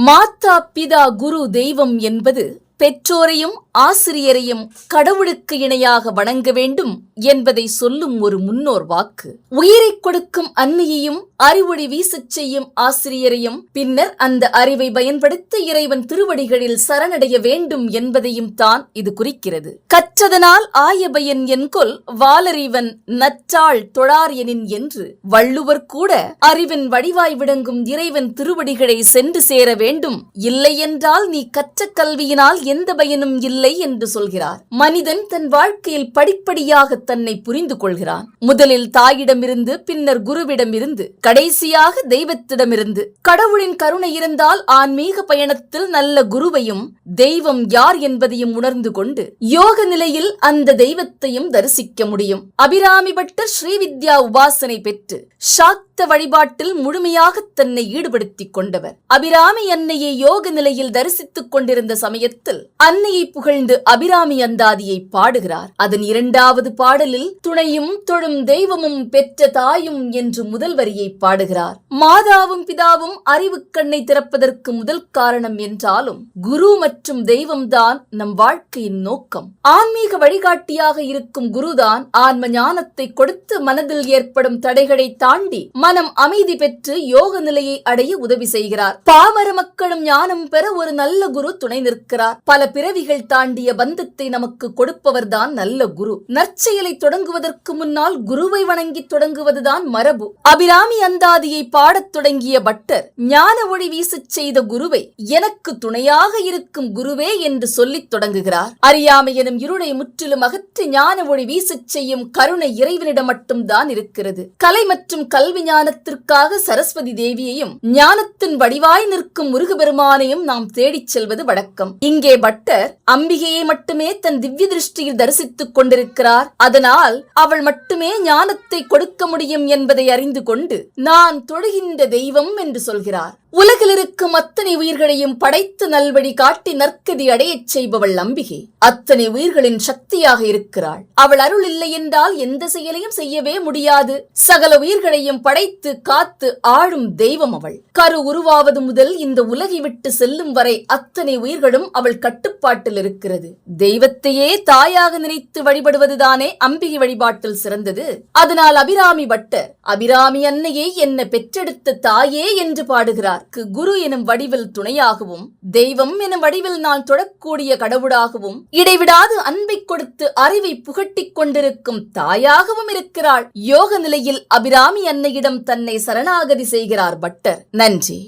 மாதா பிதா குரு தெய்வம் என்பது பெற்றோரையும் ஆசிரியரையும் கடவுளுக்கு இணையாக வணங்க வேண்டும் என்பதை சொல்லும் ஒரு முன்னோர் வாக்கு. உயிரைக் கொடுக்கும் அன்னையையும் அறிவொளி வீசச் செய்யும் ஆசிரியரையும் பின்னர் அந்த அறிவை பயன்படுத்த இறைவன் திருவடிகளில் சரணடைய வேண்டும் என்பதையும் தான் இது குறிக்கிறது. கற்றதனால் ஆயபயன் என்கொல் வாலறிவன் நற்றாள் தொழார் எனின் என்று வள்ளுவர் கூட அறிவின் வடிவாய் விளங்கும் இறைவன் திருவடிகளை சென்று சேர வேண்டும். இல்லையென்றால் நீ கற்ற கல்வியினால் எந்த பயனும் இல்லை என்று சொல்கிறார். மனிதன் தன் வாழ்க்கையில் படிப்படியாக தன்னை புரிந்து கொள்கிறான். முதலில் தாயிடமிருந்து பின்னர் குருவிடமிருந்து கடைசியாக தெய்வத்திடமிருந்து. கடவுளின் கருணை இருந்தால் ஆன்மீக பயணத்தில் நல்ல குருவையும் தெய்வம் யார் என்பதையும் உணர்ந்து கொண்டு யோக நிலையில் அந்த தெய்வத்தையும் தரிசிக்க முடியும். அபிராமி பட்ட ஸ்ரீவித்யா உபாசனை பெற்று சாக்த வழிபாட்டில் முழுமையாக தன்னை ஈடுபடுத்திக் கொண்டவர். அபிராமி அன்னையை யோக நிலையில் தரிசித்துக் கொண்டிருந்த சமயத்தில் அன்னையை புகழ்ந்து அபிராமி அந்தாதியை பாடுகிறார். அதன் இரண்டாவது பாடலில் துணையும் தொழும் தெய்வமும் பெற்ற தாயும் என்று முதல் வரியை பாடுகிறார். மாதாவும் பிதாவும் அறிவு கண்ணை திறப்பதற்கு முதல் காரணம் என்றாலும் குரு மற்றும் தெய்வம்தான் நம் வாழ்க்கையின் நோக்கம். ஆன்மீக வழிகாட்டியாக இருக்கும் குருதான் ஆன்ம ஞானத்தை கொடுத்து மனதில் ஏற்படும் தடைகளை தாண்டி மனம் அமைதி பெற்று யோக நிலையை அடைய உதவி செய்கிறார். பாமர மக்களும் ஞானம் பெற ஒரு நல்ல குரு துணை நிற்கிறார். பல பிறவிகள் தாண்டிய பந்தத்தை நமக்கு கொடுப்பவர்தான் நல்ல குரு. நற்செயலை தொடங்குவதற்கு முன்னால் குருவை வணங்கி தொடங்குவதுதான் மரபு. அபிராமி அந்தாதியை பாடத் தொடங்கிய பட்டர் ஞான ஒளி வீசச் செய்த குருவை எனக்கு துணையாக இருக்கும் குருவே என்று சொல்லித் தொடங்குகிறார். அறியாமை எனும் இருளை முற்றிலும் அகற்றி ஞான ஒளி வீசச் செய்யும் கருணை இறைவனிடம் மட்டும்தான் இருக்கிறது. கலை மற்றும் கல்வி ஞான ஞானத்திற்காக சரஸ்வதி தேவியையும் ஞானத்தின் வடிவாய் நிற்கும் முருகபெருமானையும் நாம் தேடிச் செல்வது வழக்கம். இங்கே பட்டர் அம்பிகையை மட்டுமே தன் திவ்ய திருஷ்டியில் தரிசித்துக் கொண்டிருக்கிறார். அதனால் அவள் மட்டுமே ஞானத்தை கொடுக்க முடியும் என்பதை அறிந்து கொண்டு நான் தொழுகின்ற தெய்வம் என்று சொல்கிறார். உலகில் இருக்கும் அத்தனை உயிர்களையும் படைத்து நல்வழி காட்டி நற்கதி அடையச் செய்பவள் அம்பிகை. அத்தனை உயிர்களின் சக்தியாக இருக்கிறாள். அவள் அருள் இல்லை என்றால் எந்த செயலையும் செய்யவே முடியாது. சகல உயிர்களையும் படைத்து காத்து ஆளும் தெய்வம் அவள். கரு உருவாவது முதல் இந்த உலகை விட்டு செல்லும் வரை அத்தனை உயிர்களும் அவள் கட்டுப்பாட்டில் இருக்கிறது. தெய்வத்தையே தாயாக நினைத்து வழிபடுவதுதானே அம்பிகை வழிபாட்டில் சிறந்தது. அதனால் அபிராமி பட்டர் அபிராமி அன்னையை என்ன பெற்றெடுத்த தாயே என்று பாடுகிறார். க்கு குரு எனும் வடிவில் துணையாகவும் தெய்வம் எனும் வடிவில் நான் தொடக்கூடிய கடவுளாகவும் இடைவிடாது அன்பை கொடுத்து அறிவை புகட்டிக் கொண்டிருக்கும் தாயாகவும் இருக்கிறாள். யோக நிலையில் அபிராமி அன்னையிடம் தன்னை சரணாகதி செய்கிறார் பட்டர். நன்றி.